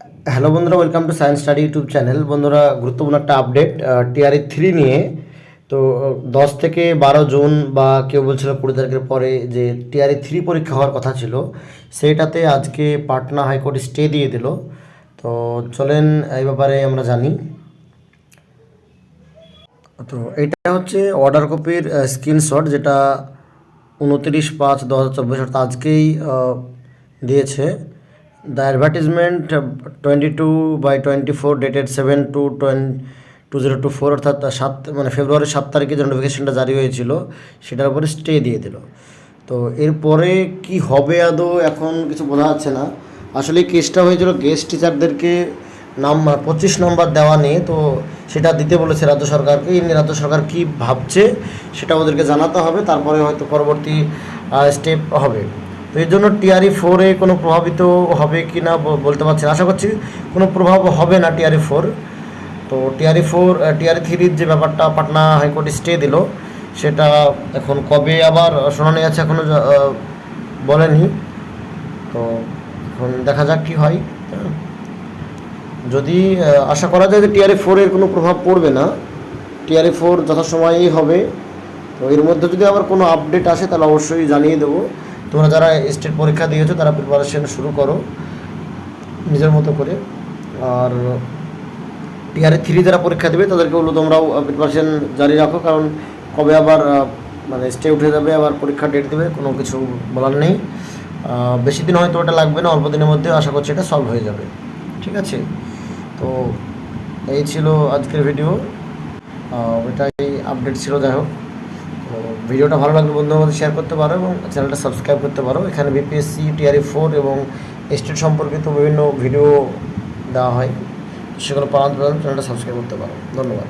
Hello বন্ধুরা welcome to science study YouTube channel বন্ধুরা, গুরুত্বপূর্ণ একটা আপডেট টিআরই থ্রি নিয়ে। তো, দশ থেকে বারো জুন বা কেউ বলছিল কুড়ি তারিখের পরে যে টিআরই থ্রি পরীক্ষা হওয়ার কথা ছিল সেইটাতে আজকে পাটনা হাইকোর্ট স্টে দিয়ে দিল। তো, চলেন এই ব্যাপারে আমরা জানি। তো, এটা হচ্ছে অর্ডার কপির স্ক্রিনশট যেটা উনত্রিশ পাঁচ দু হাজার চব্বিশ অর্থাৎ আজকেই দিয়েছে। By twenty four dated seven two two zero two four অর্থাৎ সাত মানে ফেব্রুয়ারি সাত তারিখে যে নোটিফিকেশনটা জারি হয়েছিল, সেটার উপরে স্টে দিয়ে দিল। তো এরপরে কি হবে আদৌ এখন কিছু বোঝা যাচ্ছে না। আসলে কেসটা হয়েছিল গেস্ট টিচারদেরকে নাম পঁচিশ নম্বর দেওয়া নিয়ে, তো সেটা দিতে বলেছে রাজ্য সরকারকে। এই রাজ্য সরকার কী ভাবছে, সেটা ওদেরকে জানাতে হবে। তারপরে হয়তো পরবর্তী স্টেপ হবে। তো এর জন্য টিআরই ফোরে কোনো প্রভাবিত হবে কি না বলতে পারছি আশা করছি কোনো প্রভাব হবে না টিআরই ফোর তো টিআরই ফোর টিআরই থ্রির যে ব্যাপারটা পাটনা হাইকোর্টে স্টে দিল, সেটা এখন কবে আবার শুনানি আছে এখনও বলেনি। তো এখন দেখা যাক কী হয়। যদি আশা করা যায় যে টিআরএ ফোরের কোনো প্রভাব পড়বে না টিআরএ ফোর যথাসময়েই হবে। তো এর মধ্যে যদি আবার কোনো আপডেট আসে, তাহলে অবশ্যই জানিয়ে দেবো। তোমরা যারা স্টেট পরীক্ষা দিয়েছ, তারা প্রিপারেশন শুরু করো। নিজের মতো করে। আর টিআরএ থ্রি যারা পরীক্ষা দেবে, তাদেরকে বলব তোমরাও প্রিপারেশন জারি রাখো। কারণ কবে আবার মানে স্টে উঠে যাবে, আবার পরীক্ষা ডেট দেবে, কোনো কিছু বলার নেই। বেশি দিন হয়তো ওটা লাগবে না, অল্প দিনের মধ্যে আশা করছি এটা সলভ হয়ে যাবে। ঠিক আছে? তো এই ছিল আজকের ভিডিও এটাই আপডেট ছিল, যাই হোক। ভিডিওটা ভালো লাগলে বন্ধুদের মধ্যে শেয়ার করতে পারো এবং চ্যানেলটা সাবস্ক্রাইব করতে পারো। এখানে বিপিএসসি টিআরই ফোর এবং স্টেট সম্পর্কিত বিভিন্ন ভিডিও দেওয়া হয়। সেগুলো পালন চ্যানেলটা সাবস্ক্রাইব করতে পারো। ধন্যবাদ।